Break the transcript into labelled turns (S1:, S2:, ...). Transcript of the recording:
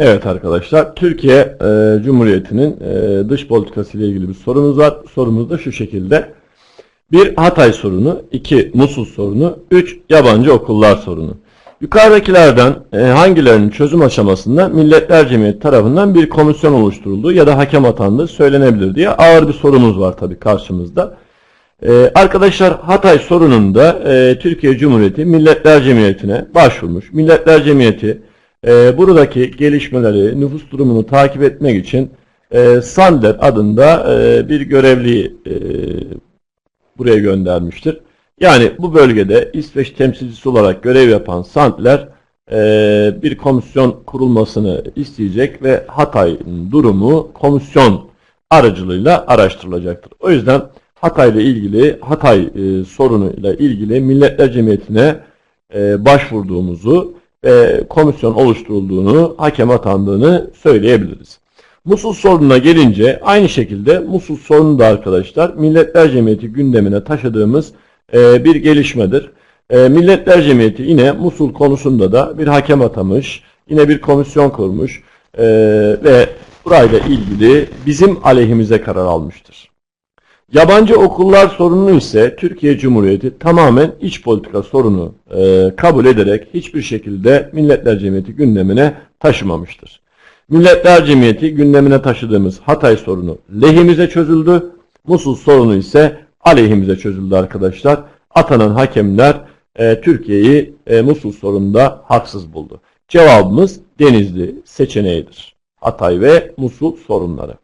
S1: Evet arkadaşlar, Türkiye e, Cumhuriyeti'nin e, dış politikası ile ilgili bir sorumuz var. Sorumuz da şu şekilde. 1. Hatay sorunu, 2. Musul sorunu, 3. Yabancı okullar sorunu. Yukarıdakilerden e, hangilerinin çözüm aşamasında Milletler Cemiyeti tarafından bir komisyon oluşturulduğu ya da hakem atandığı söylenebilir diye ağır bir sorumuz var tabii karşımızda. Ee, arkadaşlar Hatay sorununda e, Türkiye Cumhuriyeti Milletler Cemiyeti'ne başvurmuş. Milletler Cemiyeti e, buradaki gelişmeleri, nüfus durumunu takip etmek için e, Sander adında e, bir görevliyi e, buraya göndermiştir. Yani bu bölgede İsveç temsilcisi olarak görev yapan Sandler e, bir komisyon kurulmasını isteyecek ve Hatay'ın durumu komisyon aracılığıyla araştırılacaktır. O yüzden Hatay ile ilgili Hatay e, sorunuyla ilgili Milletler Cemiyeti'ne e, başvurduğumuzu ve komisyon oluşturulduğunu, hakem atandığını söyleyebiliriz. Musul sorununa gelince aynı şekilde Musul sorunu da arkadaşlar Milletler Cemiyeti gündemine taşıdığımız e, bir gelişmedir. E, Milletler Cemiyeti yine Musul konusunda da bir hakem atamış, yine bir komisyon kurmuş e, ve burayla ilgili bizim aleyhimize karar almıştır. Yabancı okullar sorununu ise Türkiye Cumhuriyeti tamamen iç politika sorunu e, kabul ederek hiçbir şekilde Milletler Cemiyeti gündemine taşımamıştır. Milletler Cemiyeti gündemine taşıdığımız Hatay sorunu lehimize çözüldü. Musul sorunu ise aleyhimize çözüldü arkadaşlar. Atanan hakemler e, Türkiye'yi e, Musul sorununda haksız buldu. Cevabımız Denizli seçeneğidir. Hatay ve Musul sorunları.